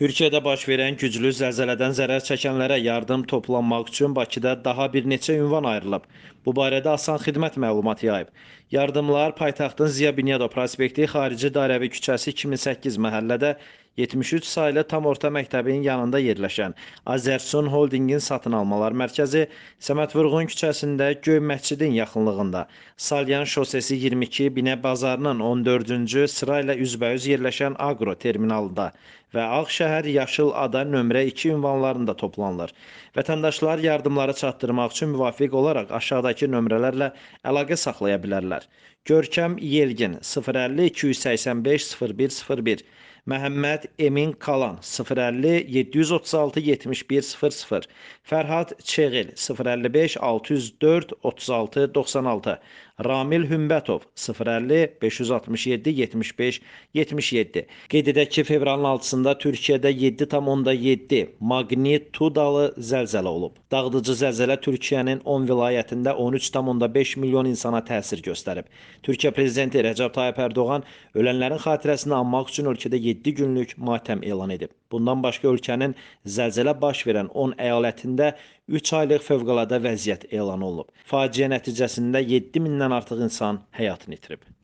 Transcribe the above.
Türkiyədə baş verən güclü zəlzələdən zərər çəkənlərə yardım toplanmaq üçün Bakıda daha bir neçə ünvan ayrılıb. Bu barədə Asan Xidmət məlumat yayıb. Yardımlar paytaxtın Ziya Bünyadov prospekti Xarici Dairəvi küçəsi 2008 məhəllədə 73 saylı tam orta məktəbin yanında yerləşən Azərsun Holdingin satın almalar mərkəzi, Səməd Vurğun küçəsində Göy məscidin yaxınlığında, Salyan şosesi 22 Binə bazarının 14-cü sırayla üzbəüz yerləşən Agro terminalında və Ağşəhər Yaşıl Ada nömrə 2 ünvanlarında toplanılır. Vətəndaşlar yardımları çatdırmaq üçün müvafiq olaraq aşağıdakı nömrələrlə əlaqə saxlaya bilərlər. Görkəm Yelgin 050 285 0101 Məhəmməd Emin Kalan 050 736 71 00 Fərhad Çeğil 055 604 36 96 Ramil Hümbətov 050 567 75 77 Qeyd edək ki, fevralın 6-sında Türkiyədə 7,7 magnitudalı zəlzələ olub. Dağıdıcı zəlzələ Türkiyənin 10 vilayətində 13,5 milyon insana təsir göstərib. Türkiyə prezidenti Rəcəb Tayyip Ərdoğan ölənlərin xatirəsini anmaq üçün ölkədə 7 günlük matəm elan edib. Bundan başqa ölkənin zəlzələ baş verən 10 əyalətində 3 aylıq fövqəladə vəziyyət elan olunub. Faciə nəticəsində 7 mindən artıq insan həyatını itirib.